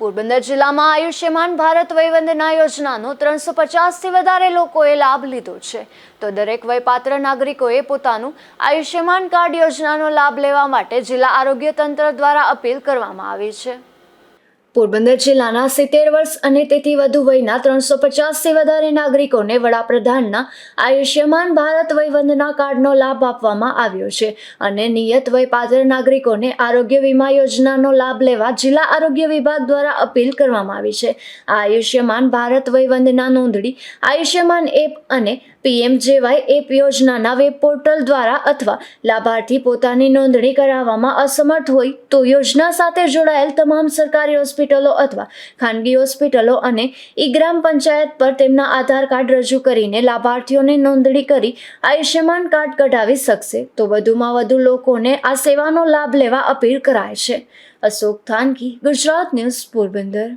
પોરબંદર જિલ્લામાં આયુષ્યમાન ભારત વયવંદના યોજનાનો ત્રણસો પચાસથી વધારે લોકોએ લાભ લીધો છે. તો દરેક વયપાત્ર નાગરિકોએ પોતાનું આયુષ્યમાન કાર્ડ યોજનાનો લાભ લેવા માટે જિલ્લા આરોગ્ય તંત્ર દ્વારા અપીલ કરવામાં આવી છે. પોરબંદર જિલ્લાના સિત્તેર વર્ષ અને તેથી વધુ વયના ત્રણસો પચાસથી વધારે નાગરિકોને વડાપ્રધાનના આયુષ્યમાન ભારત વયવંદના કાર્ડનો લાભ આપવામાં આવ્યો છે અને નિયત વયપાત્ર નાગરિકોને આરોગ્ય વીમા યોજનાનો લાભ લેવા જિલ્લા આરોગ્ય વિભાગ દ્વારા અપીલ કરવામાં આવી છે. આ આયુષ્યમાન ભારત વયવંદના નોંધણી આયુષ્યમાન એપ અને પીએમજેવાય એપ યોજનાના વેબ પોર્ટલ દ્વારા અથવા લાભાર્થી પોતાની નોંધણી કરાવવામાં અસમર્થ હોય તો યોજના સાથે જોડાયેલ તમામ સરકારી હોસ્પિટલો અથવા ખાનગી હોસ્પિટલો અને ઈ ગ્રામ પંચાયત પર તેમના આધાર કાર્ડ રજૂ કરીને લાભાર્થીઓને નોંધણી કરી આયુષ્યમાન કાર્ડ કઢાવી શકશે. તો વધુમાં વધુ લોકોને આ સેવાનો લાભ લેવા અપીલ કરાય છે. અશોક થાનકી, ગુજરાત ન્યૂઝ પોરબંદર.